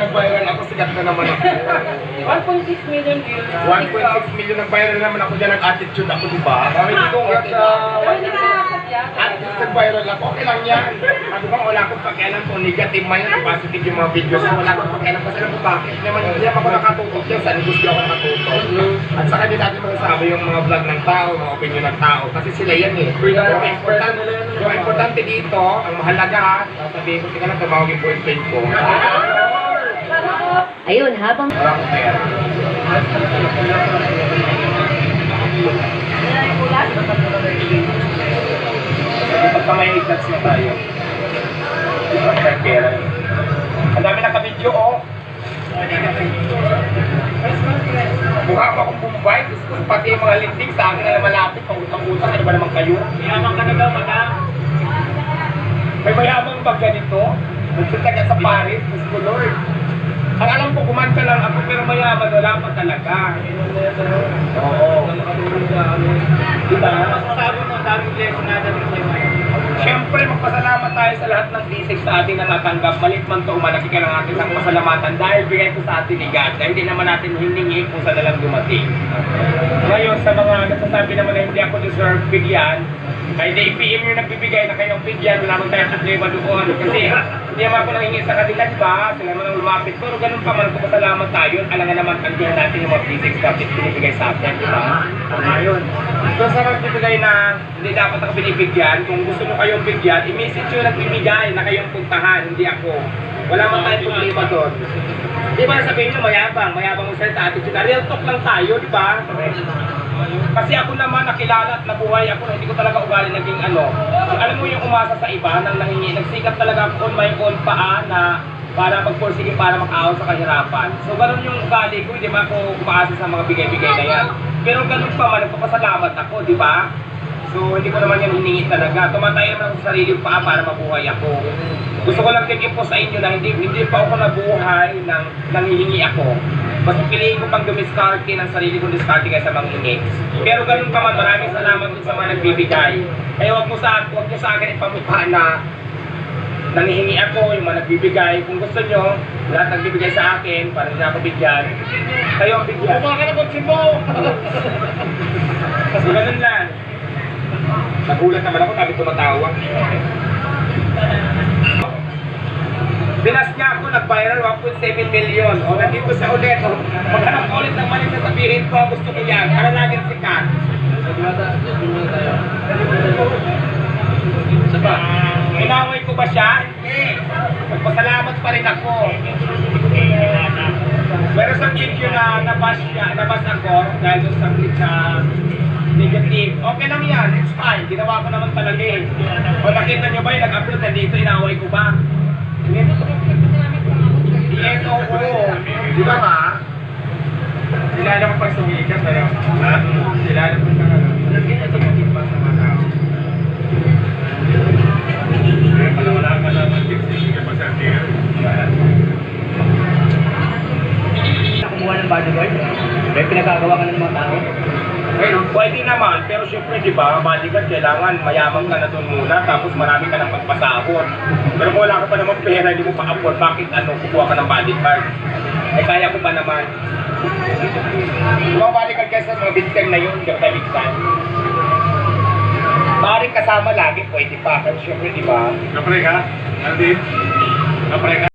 nag-viral ako, sikat na naman ako. 1.6 million views. 1.6 million nag-viral naman ako dyan, nag-attitude ako, di ba? Kami di congrats sa Pero hindi ka nakakapya. at least nag-viral ako, okay lang yan. Ano ba, wala akong pakialam kung negative man yun, positive yung mga videos ko, wala akong pakialam kasi alam mo bakit? Naman hindi ako nakatutok yan, sa negosyo ako nakatutok. At saka di natin masasabi yung mga vlog ng tao, mga opinion ng tao, kasi sila yan eh. Yung importante, yung importante dito, ang mahalaga, sasabihin ko, tika lang, tumawagin boyfriend ko. Ayun, habang pagka may igtats na tayo, may pera. Ang dami nakabidyo, oh. Mukha ko akong Bombay, gusto ko pati yung mga linting sa akin na malapit, pang-utang-utang, ano ba naman kayo? Mayaman ka na daw, madam. May mayamang bag ganito, nagpunta ka sa Paris, gusto ko, Lord. Ang alam lang ako, pero mayaman, wala pa talaga. Oo. Diba? Sabi mo, daming lesson na lesson. Siyempre, magpasalamat tayo sa lahat ng bisig sa ating natatanggap. Malit man to, umalaki ka ng ating isang pasalamatan dahil bigay ko sa atin ni God. Dahil hindi naman natin hiningi kung saan na lang dumating. Ngayon, sa mga nagsasabi naman na hindi ako deserve bigyan, ay di PM yung nagbibigay na kayong bigyan, wala naman tayong problema doon. Kasi hindi naman ako nanghingi sa kanila, di? Sila naman ang lumapit. Pero ganun pa man, magpasalamat tayo. Alam nga naman, andiyan natin yung mga basics natin binibigay sa atin, di ba? Ayun. So sa nagbibigay na hindi dapat ako binibigyan, kung gusto mo kayong bigyan, i-message yung nagbibigay na kayong puntahan, hindi ako. Wala man tayong problema doon. Di ba sabihin nyo mayabang, mayabang mo sa attitude. Real talk lang tayo, di ba? Kasi ako naman nakilala at nabuhay ako na hindi ko talaga ugali naging ano. Alam mo yung umasa sa iba nang nangingi, nagsikap talaga ako on my own paa na para magpursige para makaahon sa kahirapan. So ganun yung ugali ko, hindi man ako umaasa sa mga bigay-bigay na yan. Pero ganun pa man, nagpapasalamat ako, di ba? So hindi ko naman yan hiningi talaga. Tumatay naman ako sa sarili paa para mabuhay ako. Gusto ko lang tingin po sa inyo na hindi hindi pa ako nabuhay nang nangihingi ako. Mas piliin ko pang dumiskarte ng sarili kong diskarte kaysa manghingi. Pero ganun pa man, maraming salamat din sa mga nagbibigay. Kaya wag mo sa, wag mo sa akin ipamukha na nangihingi ako, yung mga nagbibigay. Kung gusto nyo, lahat nagbibigay sa akin para hindi ako bigyan. Kayo ang bigyan. Kumaka na kotse mo! Kasi ganun lang. Nagulat naman ako, sabi tumatawa. Binas niya ako, nag-viral 1.7 million. O, nandito siya ulit. O, maghanap ulit ng mali sasabihin ko, gusto ko yan. Para laging sikat. Saba. Inaway ko ba siya? Hindi. Magpasalamat pa rin ako. Pero sa video na nabas siya, nabas ako dahil doon sa sa negative. Okay lang yan, it's fine. Ginawa ko naman talaga eh. O nakita nyo ba yung nag-upload na dito, inaway ko ba? Yes, oo. Di ba nga? Sila naman pag sumikat, pero, ha? Sila naman pag ano. Nagkita pa sa mga tao. Eh, pala wala tips, hindi ka pa sa kumuha ng bodyguard. May pinagagawa ka ng mga tao. Well, pwede naman, pero syempre, di ba, bodyguard, kailangan mayaman ka na doon muna, tapos marami ka ng pagpasahod. Pero kung wala ka pa naman pera, hindi mo pa afford, bakit ano, kukuha ka ng bodyguard? Eh, kaya ko pa naman. Yung mga bodyguard kasi sa mga victim na yun, tayo victim. Maaaring kasama lagi, pwede pa, pero syempre, di ba? Kapre ka? Andy? Kapre ka?